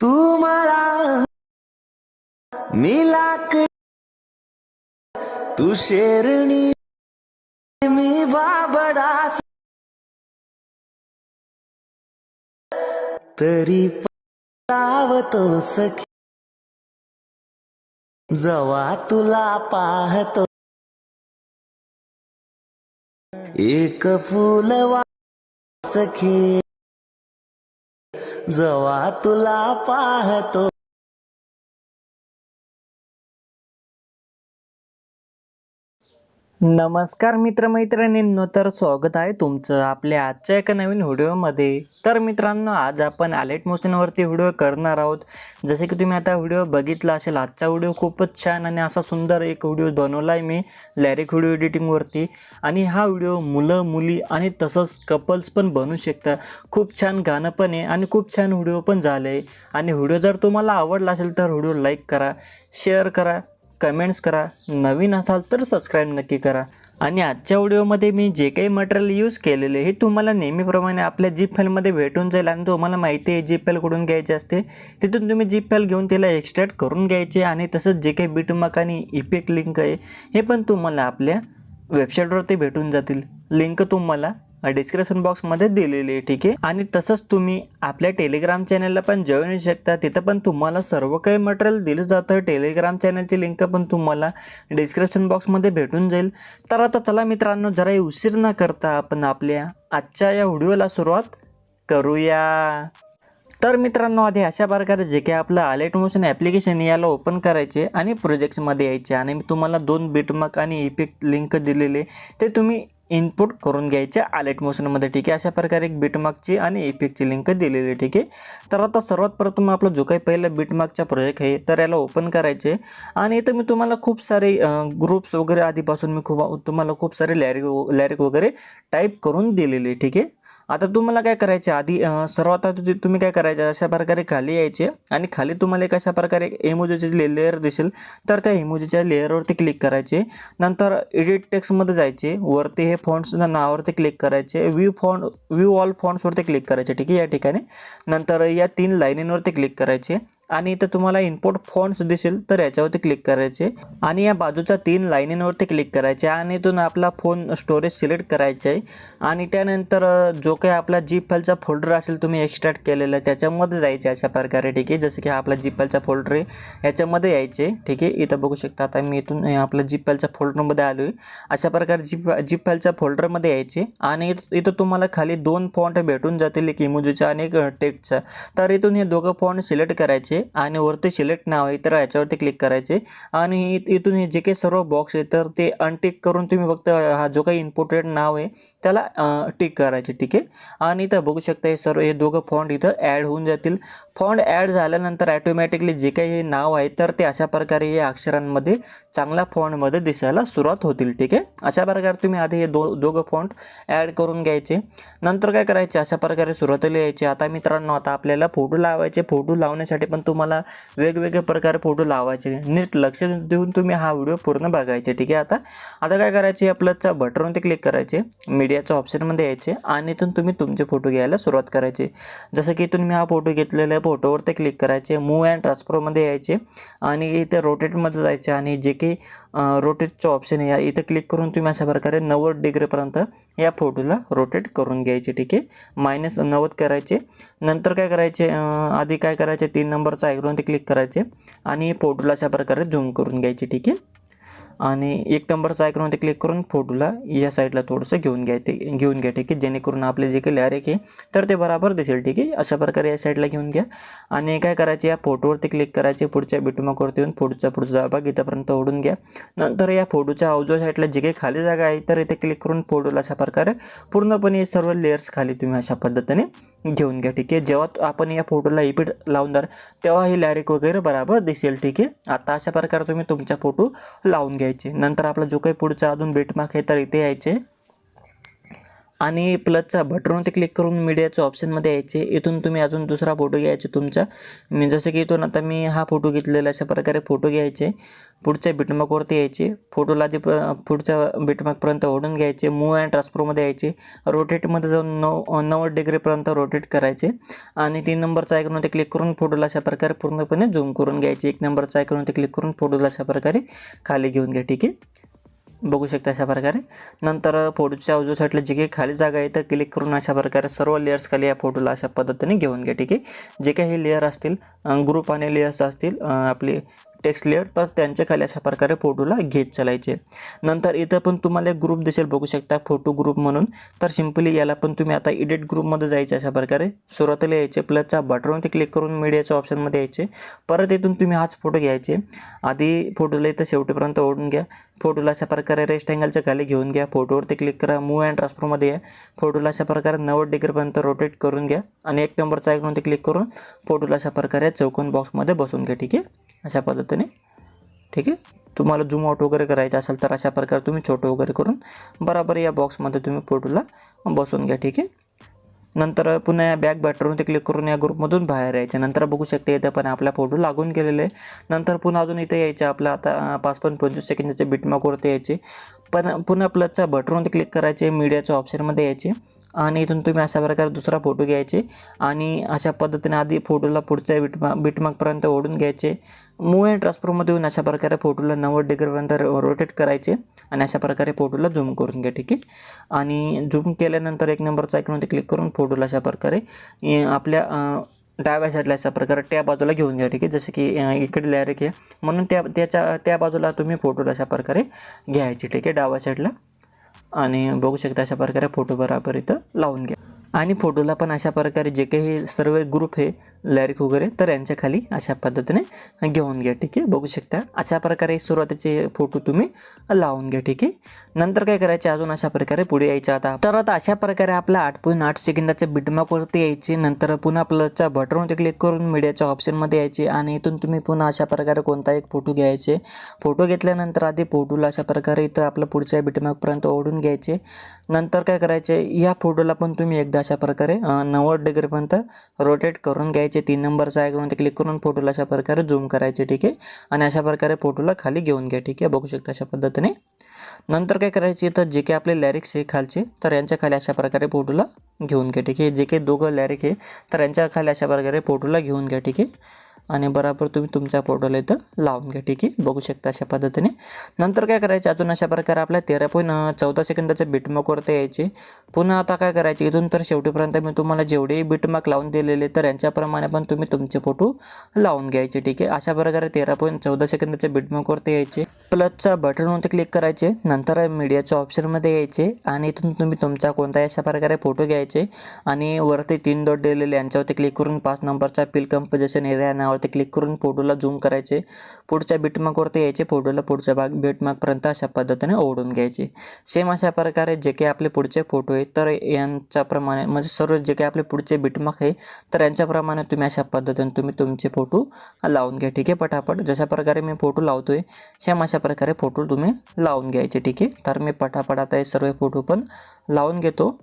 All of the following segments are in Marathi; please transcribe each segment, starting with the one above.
तू मला मी लाक तू शेरणी मी बाबडा तरी पावतो सखी जवा तुला पाहतो एक फुल वा सखी. जवा तुला पाहतो. नमस्कार मित्रमैत्रिणींनो तर स्वागत आहे तुमचं आपल्या आजच्या एका नवीन व्हिडिओमध्ये. तर मित्रांनो आज आपण आलेट मोशनवरती व्हिडिओ करणार आहोत. जसे की तुम्ही आता व्हिडिओ बघितला असेल आजचा व्हिडिओ खूपच छान आणि असा सुंदर एक व्हिडिओ बनवला आहे मी लॅरिक व्हिडिओ एडिटिंगवरती आणि हा व्हिडिओ मुलं मुली आणि तसंच कपल्स पण बनवू शकता खूप छान गाणं पण आहे आणि खूप छान व्हिडिओ पण झालं आहे आणि व्हिडिओ जर तुम्हाला आवडला असेल तर व्हिडिओ लाईक करा शेअर करा. कमेंट्स करा. नवीन असाल तर सबस्क्राईब नक्की करा. आणि आजच्या व्हिडिओमध्ये मी जे काही मटेरियल यूज केलेले हे तुम्हाला नेहमीप्रमाणे आपल्या जीप फाईलमध्ये भेटून जाईल आणि तुम्हाला माहिती आहे जीप फाईल कुठून घ्यायची असते. तिथून तुम्ही जीप फाईल घेऊन त्याला एक्स्ट्रॅक्ट करून घ्यायचे आणि तसंच जे काही बिटमाक आणि इफेक्ट लिंक आहे हे पण तुम्हाला आपल्या वेबसाईटवरती भेटून जातील. लिंक तुम्हाला डिस्क्रिप्शन बॉक्समध्ये दिलेली आहे ठीक आहे? आणि तसंच तुम्ही आपल्या टेलिग्राम चॅनलला पण जॉईन होऊ शकता. तिथं पण तुम्हाला सर्व काही मटेरियल दिलं जातं. टेलिग्राम चॅनलची लिंक पण तुम्हाला डिस्क्रिप्शन बॉक्समध्ये भेटून जाईल. तर आता चला मित्रांनो जरा उशीर न करता आपण आपल्या आजच्या या व्हिडिओला सुरुवात करूया. तर मित्रांनो आधी अशा प्रकारे जे काही आपलं आलेट मोशन ॲप्लिकेशन याला ओपन करायचे आणि प्रोजेक्ट्समध्ये यायचे. आणि मी तुम्हाला दोन बिटमार्क आणि इफेक्ट लिंक दिलेले. ते तुम्ही इनपुट करून घ्यायचे आलेट मोशनमध्ये ठीक आहे? अशा प्रकारे एक बिटमार्कची आणि इफेक्टची लिंक दिलेली आहे ठीक आहे? तर आता सर्वात प्रथम आपला जो काही पहिला बिटमार्कचा प्रोजेक्ट आहे तर याला ओपन करायचे. आणि इथं मी तुम्हाला खूप सारे ग्रुप्स वगैरे आधीपासून मी खूप तुम्हाला खूप सारे लॅरिक लॅरिक वगैरे टाईप करून दिलेले आहे ठीक आहे? आता तुम्हाला काय करायचे आधी सर्वात आधी तुम्ही काय करायचे अशा प्रकारे खाली यायचे आणि खाली तुम्हाला एक अशा प्रकारे इमोजीची लेअर दिसेल. तर त्या इमोजीच्या लेअरवरती क्लिक करायचे. नंतर एडिट टेक्स्टमध्ये जायचे. वरती हे फॉन्ट्स नावावरती क्लिक करायचे. व्ह्यू फॉन्ट व्ह्यू ऑल फॉन्ट्सवरती क्लिक करायचे. ठीक आहे? या ठिकाणी. नंतर या तीन लाईनींवरती क्लिक करायचे. आणि इथं तुम्हाला इम्पोर्ट फॉन्ट्स दिसेल तर याच्यावरती क्लिक करायचे. आणि या बाजूच्या तीन लाईनींवरती क्लिक करायचे. आणि इथून आपला फोन स्टोरेज सिलेक्ट करायचे. आहे आणि त्यानंतर जो काही आपला जीप फाईलचा फोल्डर असेल तुम्ही एक्स्ट्रॅक्ट केलेला त्याच्यामध्ये जायचे अशा प्रकारे ठीक आहे? जसं की हा आपला जीप फाईलचा फोल्डर आहे याच्यामध्ये यायचे ठीक आहे? इथं बघू शकता आता मी इथून अ, आपल्या जीप फाईलच्या फोल्डरमध्ये आलो आहे अशा प्रकारे जीप जीप फाईलच्या फोल्डरमध्ये यायचे. आणि इथं इथं तुम्हाला खाली दोन फॉन्ट भेटून जातील एक इमोजीचा आणि एक टेक्स्टचा तर इथून हे दोघं फॉन्ट सिलेक्ट करायचे. आणि वरती सिलेक्ट नाव आहे तर याच्यावरती क्लिक करायचे. आणि इथून हे जे काही सर्व बॉक्स आहे तर ते अनटिक करून तुम्ही फक्त हा जो काही इम्पोर्टेड नाव आहे त्याला टिक करायचे ठीक आहे? आणि इथं बघू शकता हे सर्व हे दोघं फॉन्ट इथं ॲड होऊन जातील. फॉन्ट ॲड झाल्यानंतर ॲटोमॅटिकली जे काही हे नाव आहे तर ते अशा प्रकारे हे अक्षरांमध्ये चांगल्या फॉन्टमध्ये दिसायला सुरुवात होतील ठीक आहे? अशा प्रकारे तुम्ही आधी हे दो दोघं फॉन्ट ॲड करून घ्यायचे. नंतर काय करायचे? अशा प्रकारे सुरुवातीला यायचे. आता मित्रांनो आता आपल्याला फोटो लावायचे. फोटो लावण्यासाठी पण तुम्हाला वेगवेगळे प्रकारे फोटो लावायचे. नीट लक्ष देऊन तुम्ही हा व्हिडिओ पूर्ण बघायचे ठीक आहे? आता आता काय करायचे? आपल्याच्या बटनवरती क्लिक करायचे. मीडियाच्या ऑप्शनमध्ये यायचे आणि इथून तुम्ही तुमचे फोटो घ्यायला सुरुवात करायची. जसं की इथून मी हा फोटो घेतलेला आहे फोटोवरती क्लिक करायचे मूव अँड ट्रान्सफरमध्ये यायचे आणि इथे रोटेटमध्ये जायचे आणि जे काही रोटेटचं ऑप्शन आहे. या- इथं क्लिक करून तुम्ही अशा प्रकारे नव्वद डिग्रीपर्यंत या फोटोला रोटेट करून घ्यायचे ठीक आहे? मायनस नव्वद करायचे. नंतर काय करायचे? आधी काय करायचे? तीन नंबरचा आयकॉनवरती क्लिक करायचे. आणि फोटोला अशा प्रकारे झूम करून घ्यायचे ठीक आहे? आणि एक नंबरचा आयकॉनवरती क्लिक करून फोटोला या साईडला थोडंसं घेऊन घ्या ते घेऊन घ्या ठीक आहे. जेणेकरून आपले जे काही लॅरेक आहे तर ते बराबर दिसेल ठीक आहे. अशा प्रकारे या साईडला घेऊन घ्या. आणि काय करायचे या फोटोवरती क्लिक करायचे पुढच्या बिटमार्कवरती येऊन पुढचा पुढचा भाग इथंपर्यंत ओढून घ्या. नंतर या फोटोच्या अवजो साईडला जे काही खाली जागा आहे तर इथे क्लिक करून फोटोला अशा प्रकारे पूर्णपणे सर्व लेयर्स खाली तुम्ही अशा पद्धतीने घेऊन घ्या ठीक आहे. जेव्हा आपण या फोटोला इपिट लावणार तेव्हा ही लॅरिक वगैरे बराबर दिसेल ठीक आहे. आता अशा प्रकारे तुम्ही तुमचा फोटो लावून घ्या. घ्यायचे नंतर आपला जो काही पुढचा अजून बेटमार्क आहे तर इथे यायचे. आणि प्लसचा बटनवरती क्लिक करून मीडियाच्या ऑप्शनमध्ये यायचे. इथून तुम्ही अजून दुसरा फोटो घ्यायचे तुमचा. मी जसं की इथून आता मी हा फोटो घेतलेला अशा प्रकारे फोटो घ्यायचे. पुढच्या बिटमार्कवरती यायचे. फोटोला आधी प पुढच्या बिटमार्कपर्यंत ओढून घ्यायचे. मूव अँड ट्रान्सफरमध्ये यायचे. रोटेटमध्ये जाऊन नऊ नव्वद डिग्रीपर्यंत रोटेट करायचे. आणि तीन नंबरचा आयकॉनवरती क्लिक करून फोटोला अशा प्रकारे पूर्णपणे झूम करून घ्यायचे. एक नंबरचा आयकॉनवरती क्लिक करून फोटोला अशा प्रकारे खाली घेऊन घ्या. ठीक आहे? बघू शकता अशा प्रकारे. नंतर फोटोच्या उजव्या साईडला जे काही खाली जागा आहे तर क्लिक करून अशा प्रकारे सर्व लेयर्स खाली या फोटोला अशा पद्धतीने घेऊन घ्या ठीक आहे? जे काही हे लेअर असतील ग्रुप आणि लेयर्स असतील आपले टेक्स्ट लेअर तर त्यांच्या खाली अशा प्रकारे फोटोला घेत चालायचे. नंतर इथं पण तुम्हाला एक ग्रुप दिसेल बघू शकता फोटो ग्रुप म्हणून. तर सिम्पली याला पण तुम्ही आता एडिट ग्रुपमध्ये जायचे अशा प्रकारे. सुरुवातीला यायचे प्लसच्या बटनवरती क्लिक करून मीडियाच्या ऑप्शनमध्ये यायचे. परत इथून तुम्ही हाच फोटो घ्यायचे. आधी फोटोला इथं शेवटीपर्यंत ओढून घ्या. फोटोला अशा प्रकारे रेस्ट अँगलच्या खाली घेऊन घ्या. फोटोवरती क्लिक करा मूव अँड ट्रान्सफरमध्ये या. फोटोला अशा प्रकारे नव्वद डिग्रीपर्यंत रोटेट करून घ्या. आणि एक नंबरचा आयकॉनवरती क्लिक करून फोटोला अशा प्रकारे चौकोन बॉक्समध्ये बसून घ्या ठीक आहे? अशा पद्धतीने. ठीक आहे? तुम्हाला झूम आउट वगैरे करायचं असेल तर अशा प्रकारे तुम्ही छोटं वगैरे करून बराबर या बॉक्समध्ये तुम्ही फोटोला बसून घ्या ठीक आहे? नंतर पुन्हा या बॅक बॅटरवरती क्लिक करून या ग्रुपमधून बाहेर यायचे. नंतर बघू शकते इथं पण आपला फोटो लागून गेलेले आहे. नंतर पुन्हा अजून इथे यायचे आपलं आता पाच पण पंचवीस सेकंदाचे बिटमार्कवरती यायचे. पण पुन्हा प्लसच्या बटनवरती क्लिक करायचे मीडियाच्या ऑप्शनमध्ये यायचे. आणि इथून तुम्ही अशा प्रकारे दुसरा फोटो घ्यायचे आणि अशा पद्धतीने आधी फोटोला पुढच्या बिटमा बिटमार्कपर्यंत ओढून घ्यायचे. मूव अँड ट्रान्सफरमध्ये येऊन अशा प्रकारे फोटोला नव्वद डिग्रीपर्यंत रोटेट करायचे आणि अशा प्रकारे फोटोला झूम करून घ्या ठीक आहे? आणि झूम केल्यानंतर एक नंबरचा आयकॉनवरती क्लिक करून फोटोला अशा प्रकारे आपल्या डाव्या साईडला अशा प्रकारे त्या बाजूला घेऊन घ्या ठीक आहे? जसं की इकडे लॅरेक आहे. म्हणून त्या त्याच्या त्या बाजूला तुम्ही फोटोला अशा प्रकारे घ्यायचे ठीक आहे? डाव्या साईडला आणि बघू शकता अशा प्रकारे फोटो बराबर इथं लावून घ्या. आणि फोटोला पण अशा प्रकारे जे काही सर्व ग्रुप आहे लॅरिक वगैरे तर यांच्या खाली अशा पद्धतीने घेऊन घ्या ठीक आहे? बघू शकता. अशा प्रकारे सुरुवातीचे फोटो तुम्ही लावून घ्या ठीक आहे? नंतर काय करायचे? अजून अशा प्रकारे पुढे यायचं आता. तर आता अशा प्रकारे आपला आठ पॉईंट आठ सेकंदाच्या बिटमार्कवरती यायचे. नंतर पुन्हा आपल्याच्या बटनवरती क्लिक करून मीडियाच्या ऑप्शनमध्ये यायचे. आणि इथून तुम्ही पुन्हा अशा प्रकारे कोणता एक फोटो घ्यायचे. फोटो घेतल्यानंतर आधी फोटोला अशा प्रकारे इथं आपलं पुढच्या बिटमार्कपर्यंत ओढून घ्यायचे. नंतर काय करायचे? या फोटोला पण तुम्ही एकदा अशा प्रकारे नव्वद डिग्रीपर्यंत रोटेट करून घ्यायचे. तीन नंबरचा आयकॉनवरती क्लिक करून फोटोला अशा प्रकारे झूम करायचे ठीक आहे? आणि अशा प्रकारे फोटोला खाली घेऊन घ्या ठीक आहे? बघू शकता अशा पद्धतीने. नंतर काय करायचे तर जे काही आपले लॅरिक्स आहे खालचे तर यांच्या खाली अशा प्रकारे फोटोला घेऊन घ्या ठीक आहे? जे काही दोघं लॅरिक आहे तर यांच्या खाली अशा प्रकारे फोटोला घेऊन घ्या ठीक आहे? आणि बरोबर तुम्ही तुमच्या फोटोला इथं लावून घ्या ठीक आहे? बघू शकता अशा पद्धतीने. नंतर काय करायचे? अजून अशा प्रकारे आपल्या तेरा पॉईंट चौदा सेकंदाच्या बिटमार्कवरती यायचे. पुन्हा आता काय करायचे? इथून तर शेवटीपर्यंत मी तुम्हाला जेवढेही बिटमार्क लावून दिलेले तर यांच्याप्रमाणे पण तुम्ही तुमचे फोटो लावून घ्यायचे ठीक आहे? अशा प्रकारे तेरा पॉईंट चौदा सेकंदाच्या बिटमार्कवरती यायचे. प्लसच्या बटनवरती क्लिक करायचे. नंतर मीडियाच्या ऑप्शनमध्ये यायचे. आणि इथून तुम्ही तुमचा कोणताही अशा प्रकारे फोटो घ्यायचे. आणि वरती तीन डॉट दिलेले यांच्यावरती क्लिक करून पाच नंबरचा पिल कंपोजिशन एरिया नावावरती क्लिक करून फोटोला झूम करायचे. पुढच्या बिटमार्कवरती यायचे. फोटोला पुढच्या भाग बिटमार्कपर्यंत अशा पद्धतीने ओढून घ्यायचे. सेम अशा प्रकारे जे काही आपले पुढचे फोटो आहेत तर यांच्याप्रमाणे म्हणजे सर्व जे काही आपले पुढचे बिटमार्क आहे तर यांच्याप्रमाणे तुम्ही अशा पद्धतीने तुम्ही तुमचे फोटो लावून घ्या. ठीक आहे? पटापट. जशा प्रकारे मी फोटो लावतो आहे सेम अशा प्रकारे फोटो तुम्ही लावून घ्यायचे. ठीक आहे? तर मी पटापट आता हे सर्व फोटो पण लावून घेतो.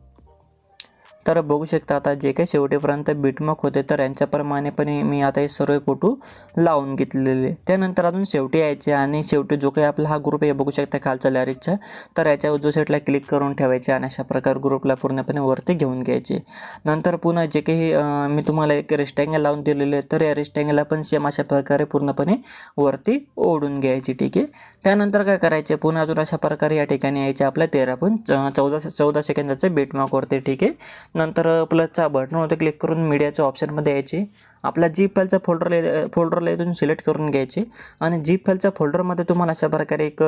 तर बघू शकता आता जे काही शेवटेपर्यंत बिटमार्क होते तर यांच्याप्रमाणे पण मी आता हे सर्व फोटो लावून घेतलेले. त्यानंतर अजून शेवटी यायचे आणि शेवटी जो काही आपला हा ग्रुप आहे बघू शकता खालचा लॅरिकचा तर याच्या उजव्या साईडला क्लिक करून ठेवायचे आणि अशा प्रकारे ग्रुपला पूर्णपणे वरती घेऊन घ्यायचे. नंतर पुन्हा जे काही मी तुम्हाला एक रेस्टँगल लावून दिलेले तर या रेस्टँगलला पण सेम अशा प्रकारे पूर्णपणे वरती ओढून घ्यायची ठीक आहे. त्यानंतर काय करायचे पुन्हा अजून अशा प्रकारे या ठिकाणी यायचे आपल्या तेरा पण चौदा चौदा सेकंदाचे बिटमार्कवरती ठीक आहे. नंतर प्लसचा बटनवरती क्लिक करून मीडियाच्या ऑप्शनमध्ये यायचे. आपला जी फाईलचा फोल्डर फोल्डरला इथून सिलेक्ट करून घ्यायचे. आणि जी फाईलच्या फोल्डरमध्ये तुम्हाला अशा प्रकारे एक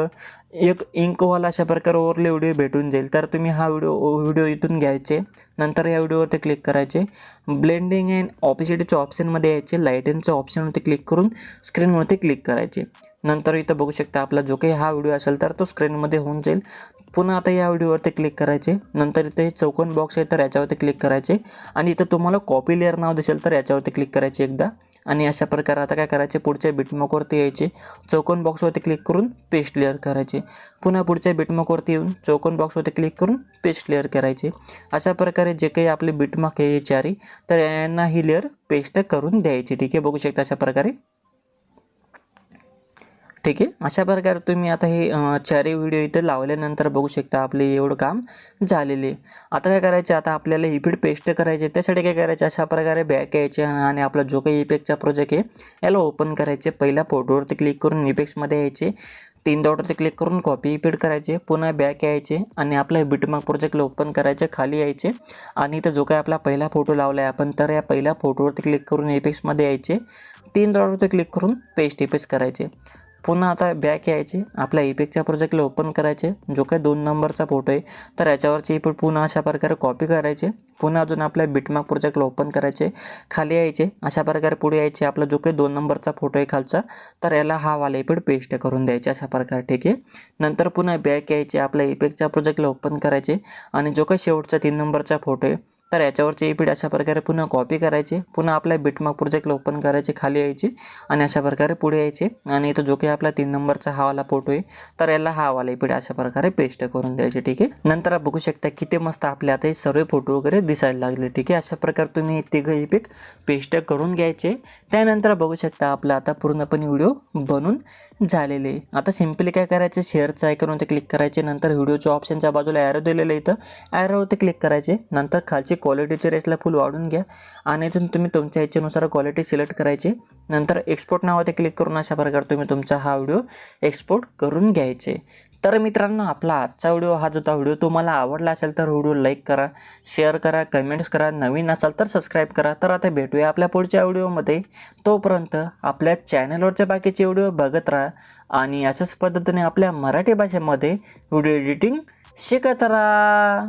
एक इंकवाला अशा प्रकारे ओरले व्हिडिओ भेटून जाईल. तर तुम्ही हा व्हिडिओ व्हिडिओ इथून घ्यायचे. नंतर या व्हिडिओवरती क्लिक करायचे. ब्लेंडिंग अँड ऑपिसिटीच्या ऑप्शनमध्ये यायचे. लाईटिंगच्या ऑप्शनवरती क्लिक करून स्क्रीनवरती क्लिक करायचे. नंतर इथं बघू शकता आपला जो काही हा व्हिडिओ असेल तर तो स्क्रीनमध्ये होऊन जाईल. पुन्हा आता या व्हिडिओवरती क्लिक करायचे. नंतर इथे चौकोन बॉक्स आहे तर याच्यावरती क्लिक करायचे. आणि इथं तुम्हाला कॉपी लेअर नाव दिसेल तर याच्यावरती क्लिक करायचे एकदा. आणि अशा प्रकारे आता काय करायचे? पुढच्या बिटमॉकवरती यायचे. चौकोन बॉक्सवरती क्लिक करून पेस्ट लेअर करायचे. पुन्हा पुढच्या बिटमॉकवरती येऊन चौकोन बॉक्सवरती क्लिक करून पेस्ट लेअर करायचे. अशा प्रकारे जे काही आपले बिटमॉक आहे चारी तर यांना ही लेअर पेस्ट करून द्यायची. ठीक आहे? बघू शकता अशा प्रकारे. ठीक आहे. अशा प्रकारे तुम्ही आता हे चारही व्हिडिओ इथे लावल्यानंतर बघू शकता आपले एवढं काम झालेले आता काय करायचे आता आपल्याला इफेक्ट पेस्ट करायचे. त्यासाठी काय करायचे? अशा प्रकारे बॅक यायचे आणि आपला जो काही इफेक्टचा प्रोजेक्ट आहे याला ओपन करायचे. पहिल्या फोटोवरती क्लिक करून इफेक्ट्समध्ये यायचे. तीन डॉटवरती क्लिक करून कॉपी इफेक्ट करायचे. पुन्हा बॅक यायचे आणि आपला बिटमार्क प्रोजेक्टला ओपन करायचे. खाली यायचे आणि इथं जो काही आपला पहिला फोटो लावला आहे आपण तर या पहिल्या फोटोवरती क्लिक करून इफेक्ट्समध्ये यायचे. तीन डॉटवरती क्लिक करून पेस्ट इफेक्ट्स करायचे. पुन्हा आता बॅक यायची. आपल्या इफेक्टच्या प्रोजेक्टला ओपन करायचे. जो काही दोन नंबरचा फोटो आहे तर याच्यावरची इपिक पुन्हा अशा प्रकारे कॉपी करायचे. पुन्हा अजून आपल्या बिटमार्क प्रोजेक्टला ओपन करायचे. खाली यायचे. अशा प्रकारे पुढे यायचे. आपला जो काही दोन नंबरचा फोटो आहे खालचा तर याला हा वाला इफेक्ट पेस्ट करून द्यायचे अशा प्रकारे ठीक आहे? नंतर पुन्हा बॅक यायचे. आपल्या इफेक्टच्या प्रोजेक्टला ओपन करायचे. आणि जो काही शेवटचा तीन नंबरचा फोटो आहे तर याच्यावरचे इफेक्ट अशा प्रकारे पुन्हा कॉपी करायचे. पुन्हा आपल्या बिटमार्क प्रोजेक्टला ओपन करायचे खाली यायचे आणि अशा प्रकारे पुढे यायचे. आणि इथं जो काही आपला तीन नंबरचा हा वाला फोटो आहे तर याला हा वाला अशा प्रकारे पेस्ट करून द्यायचे ठीक आहे? नंतर बघू शकता किती मस्त आपले आता हे सर्व फोटो वगैरे दिसायला लागले ठीक आहे? अशा प्रकारे तुम्ही तिघं इफेक्ट पेस्ट करून घ्यायचे. त्यानंतर बघू शकता आपलं आता पूर्णपणे व्हिडिओ बनून झालेले आहे. आता सिम्पली काय करायचं? शेअरचं आयकॉनवरती क्लिक करायचे. नंतर व्हिडिओच्या ऑप्शनच्या बाजूला ॲरो दिलेलं आहे इथं. ॲरोवरती क्लिक करायचे. नंतर खालची क्वालिटीच्या रेसला फुल वाढून घ्या. आणि इथून तुम्ही तुमच्या इच्छेनुसार क्वालिटी सिलेक्ट करायची. नंतर एक्सपोर्ट नावावरती क्लिक करून अशा प्रकारे तुम्ही तुमचा हा व्हिडिओ एक्सपोर्ट करून घ्यायचे. तर मित्रांनो आपला आजचा व्हिडिओ हा जो व्हिडिओ तुम्हाला आवडला असेल तर व्हिडिओ लाईक करा शेअर करा कमेंट्स करा. नवीन असाल तर सबस्क्राईब करा. तर आता भेटूया आपल्या पुढच्या व्हिडिओमध्ये तोपर्यंत आपल्या चॅनलवरच्या बाकीचे व्हिडिओ बघत राहा आणि अशाच पद्धतीने आपल्या मराठी भाषेमध्ये व्हिडिओ एडिटिंग शिकत राहा.